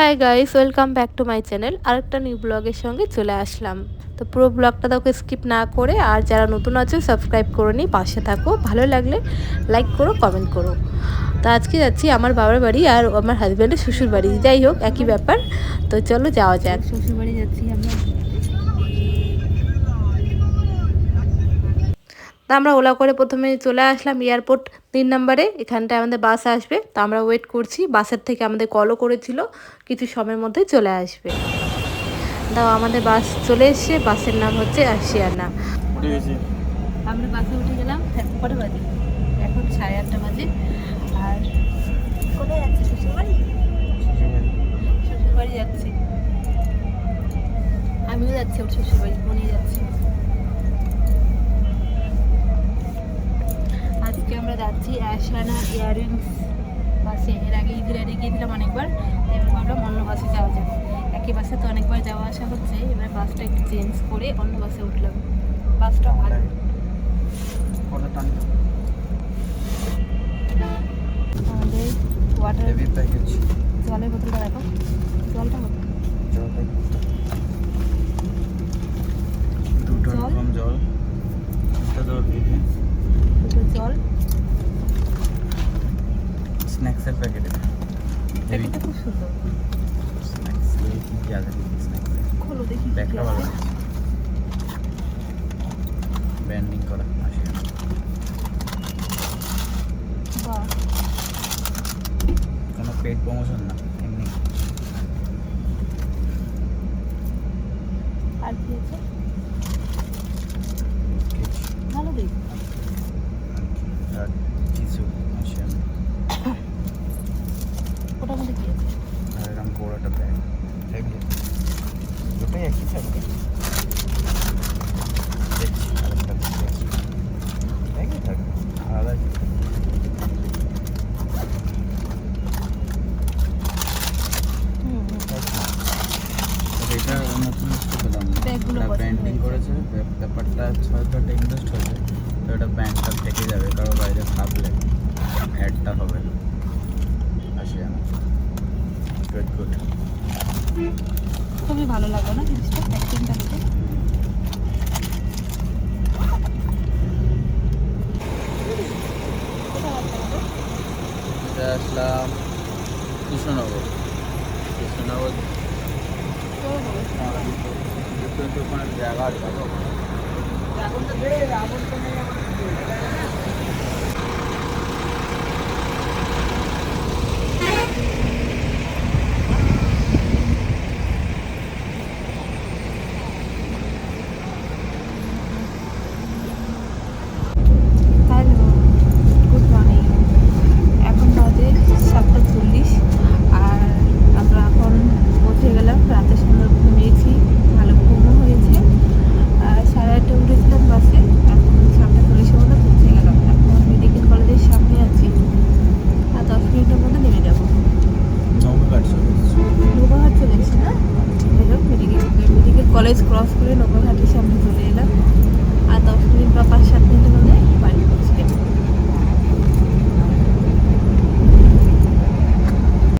Hi guys welcome back to my channel আরেকটা new ব্লগের সঙ্গে চলে আসলাম। তো পুরো ব্লগটা তোকে স্কিপ না করে, আর যারা নতুন আছে সাবস্ক্রাইব করে নিই পাশে থাকো। ভালো লাগলে লাইক করো কমেন্ট করো। তো আজকে যাচ্ছি আমার বাবার বাড়ি আর আমার হাজব্যান্ডের শ্বশুর বাড়ি। যাই হোক, একই ব্যাপার। তো চলো যাওয়া যাক। শ্বশুর বাড়ি যাচ্ছি আমরা। তা আমরা ওলা করে প্রথমে চলে আসলাম এয়ারপোর্ট তিন নম্বরে। এখানটায় আমাদের বাস আসবে। তো আমরা ওয়েট করছি। বাসের থেকে আমাদের কলও করেছিল। কিছু সময়ের মধ্যে চলে আসবে। দাও আমাদের বাস চলে এসছে। বাসের নাম হচ্ছে আশিয়ানা উঠে গেছি। আমরা বাসে উঠে গেলাম। কটা বাজে? এখন সাড়ে আটটা বাজে। আর কোথায় যাচ্ছি শ্বশুর বাড়ি শ্বশুর বাড়ি যাচ্ছি। আমিও যাচ্ছি ওর শ্বশুর বাড়ি বোনই যাচ্ছি। আজকে আমরা যাচ্ছি অ্যাশানা ইয়াররিংস বাসে। এর আগে ইদিরারে গিয়েছিলাম অনেকবার এবার ভাবলাম অন্য বাসে যাওয়া যাবে একই বাসে তো অনেকবার যাওয়া আসা হচ্ছে এবার বাসটা একটু চেঞ্জ করে অন্য বাসে উঠলাম। বাসটা ভালো। আমাদের ওয়াটার জলের বোতলটা দেখো। জলটা? জল দুটো জল? জল একটা জল দিবি দুটো জল স্ন্যাক্সের প্যাকেট প্যাকেটটা খুব সুন্দর। স্ন্যাক্স কি কি আছে? স্ন্যাক্স খোলো দেখি ব্যাগটা ভালো আছে। ব্যান্ডিং করা আসে। বাহ। কোনো পেড প্রমোশন না এমনি। আর কি আছে? ভালো দেখ আর কিছু আসে ওটার মধ্যে কি আছে আর এরকম বড় একটা ব্যাগ হেভি দুটোই একই থাকবে দেখছি আরেকটা একই থাকবে আলাদা হুম। এটা নতুন পেলাম। করেছে। ব্যাপারটা হয়তো একটা ইনভেস্ট হয়েছে তো এটা ব্যাংকটা থেকে যাবে কারও বাইরে ভাবলে। অ্যাডটা হবে না। গুড গুড খুবই ভালো লাগল না জিনিসটা? প্যাকিংটা দেখে? আসলাম কৃষ্ণনগর। কৃষ্ণনগর জায়গা আছে হ্যালো গুড মর্নিং এখন বাজে সাতটা চল্লিশ আর আমরা এখন পৌঁছে গেলাম রাতে সুন্দর ঘুমিয়েছি ভালো ঘুমও হয়েছে আর সাড়ে আটটা উঠেছিলাম বাসে এখন সাতটা চল্লিশের মধ্যে পৌঁছে গেলাম এখন মেডিকেল কলেজের সামনে আছি আর দশ মিনিটের মধ্যে নেমে যাব নৌকাঘাট চলে এসেছি। নৌকাঘাট চলে এসেছি না মেডিকেল মেডিকেল কলেজ ক্রস করে নৌকাঘাটের সামনে